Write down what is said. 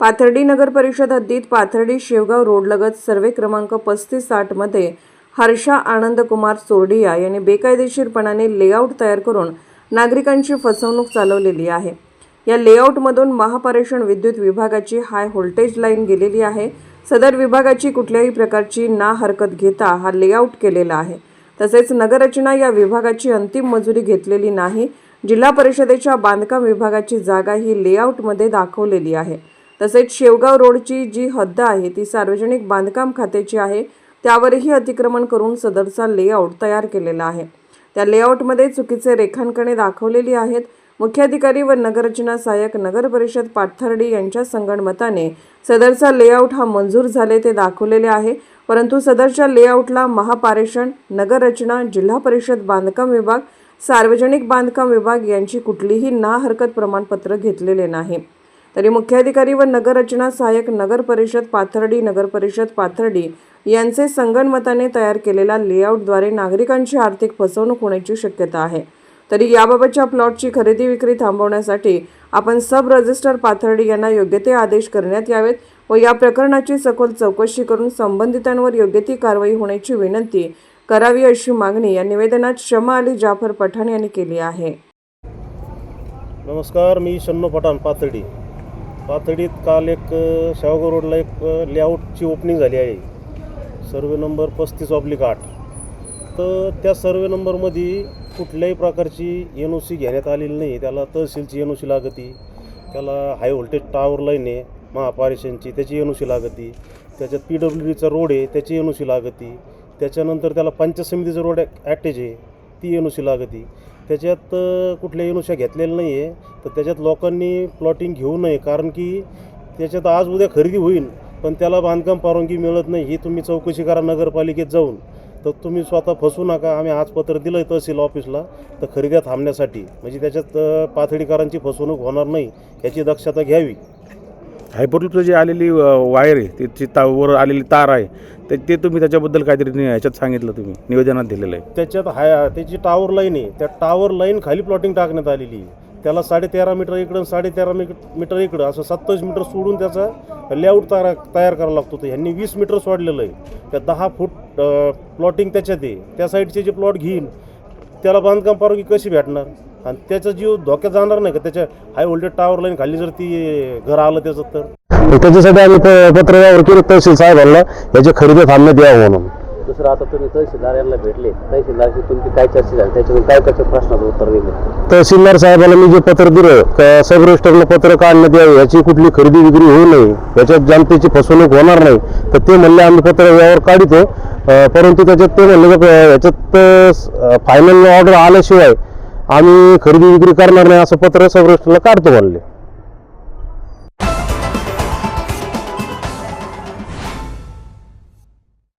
पाथर्डी नगर परिषद हद्दीत पाथर्डी शेवगाव रोडलगत सर्वे क्रमांक पस्तीस साठमध्ये हर्षा आनंद कुमार सोरडिया यांनी बेकायदेशीरपणाने लेआउट तयार करून नागरिकांची फसवणूक चालवलेली आहे. या लेआउटमधून महापारेषण विद्युत विभागाची हाय व्होल्टेज लाईन गेलेली आहे. सदर विभागाची कुठल्याही प्रकारची ना हरकत घेता हा लेआउट केलेला आहे. तसेच नगररचना या विभागाची अंतिम मजुरी घेतलेली नाही. जिल्हा परिषदेच्या बांधकाम विभागाची जागा ही लेआउटमध्ये दाखवलेली आहे. तसेच शेवगाव रोडची जी हद्द आहे ती सार्वजनिक बांधकाम खात्याची आहे. त्यावरही अतिक्रमण करून सदरचा लेआउट तयार केलेला आहे. त्या लेआउटमध्ये चुकीचे रेखांकने दाखवलेली आहेत. मुख्याधिकारी व नगररचना सहाय्यक नगर परिषद पाथर्डी यांच्या संगणमताने सदरचा लेआउट हा मंजूर झाले ते दाखवलेले आहे. परंतु सदरच्या लेआउटला महापारेषण नगररचना जिल्हा परिषद बांधकाम विभाग सार्वजनिक बांधकाम विभाग यांची कुठलीही ना हरकत प्रमाणपत्र घेतलेले नाही. तरी मुख्याधिकारी व नगररचना सहाय्यक नगर परिषद पाथर्डी नगर परिषद पाथर्डी यांचे संगणमताने तयार केलेल्या लेआउटद्वारे नागरिकांची आर्थिक फसवणूक होण्याची शक्यता आहे. तरी याबाबतच्या प्लॉटची खरेदी विक्री थांबवण्यासाठी आपण सब रजिस्टर पाथर्डी यांना योग्य ते आदेश करण्यात यावेत व या प्रकरणाची सखोल चौकशी करून संबंधितांवर योग्य ती कारवाई होण्याची विनंती करावी अशी मागणी या निवेदनात शमा अली जाफर पठाण यांनी केली आहे. नमस्कार मी शन्नू पठाण पाथर्डी. पातळीत काल एक अ, शेवगाव रोडला एक लेआउटची ओपनिंग झाली आहे. सर्वे नंबर पस्तीस ऑब्लिक आठ. तर त्या सर्वे नंबरमध्ये कुठल्याही प्रकारची एन ओ सी घेण्यात आलेली नाही. त्याला तहसीलची एन ओ सी लागती त्याला हाय व्होल्टेज टावर लाईन आहे महापारेशनची त्याची एन ओ सी लागती त्याच्यात पी डब्ल्यू डीचा रोड आहे त्याची एन ओ सी लागती त्याच्यानंतर त्याला पंचायत समितीचा रोड ॲटेज आहे ती एन ओ सी लागती. त्याच्यात कुठल्याही नुशा घेतलेलं नाही आहे तर त्याच्यात लोकांनी प्लॉटिंग घेऊ नये कारण की त्याच्यात आज उद्या खरेदी होईल पण त्याला बांधकाम परवानगी मिळत नाही. ही तुम्ही चौकशी करा नगरपालिकेत जाऊन. तर तुम्ही स्वतः फसू नका. आम्ही आज पत्र दिलं आहे तहसील ऑफिसला तर खरेद्या थांबण्यासाठी. म्हणजे त्याच्यात अ, पाथडीकरांची फसवणूक होणार नाही याची दक्षता घ्यावी. हायपरलूपचं जे आलेली वायर आहे. त्याची ता वर आलेली तार आहे. ते ते तुम्ही त्याच्याबद्दल काहीतरी नि- ह्याच्यात सांगितलं तुम्ही निवेदनात दिलेलं आहे. त्याच्यात हाय त्याची टावर लाईन आहे. त्या टावर लाईन खाली प्लॉटिंग टाकण्यात आलेली आहे. त्याला साडे तेरा मीटर इकडं साडे तेरा मीटर इकडं असं सत्तावीस मीटर सोडून त्याचा लेआउट तयार तयार करावा लागतो तर ह्यांनी वीस मीटर सोडलेलं आहे. त्या दहा फूट प्लॉटिंग त्याच्यात आहे. त्या साईडचे जे प्लॉट घेईन त्याला बांधकाम परवानगी कशी भेटणार? आणि त्याचा जीव धोक्यात जाणार नाही का? त्याच्या हाय व्होल्टेज टावर लाईन खाली जर ती घर आलं त्याचं तर? तर त्याच्यासाठी आम्ही प- पत्र व्यवहार केले तहसील साहेबांना याची खरेदी थांबण्यात यावं म्हणून. दुसरं आता तुम्ही तहसीलदार यांना भेटले. तहसीलदारशी तुमची काय चर्चा झाली? त्याच्यातून काय प्रश्नाचं उत्तर दिलं? तहसीलदार साहेबाला मी जे पत्र दिलं का सब रजिस्टरला पत्र काढण्यात यावे याची कुठली खरेदी विक्री होऊ नये याच्यात जनतेची फसवणूक होणार नाही. तर ते म्हणले आम्ही पत्र व्यवहार काढितो परंतु त्याच्यात ते म्हणले का याच्यात फायनल ऑर्डर आल्याशिवाय आम्ही खरेदी विक्री करणार नाही असं पत्र सब रजिस्टरला काढतो म्हणले.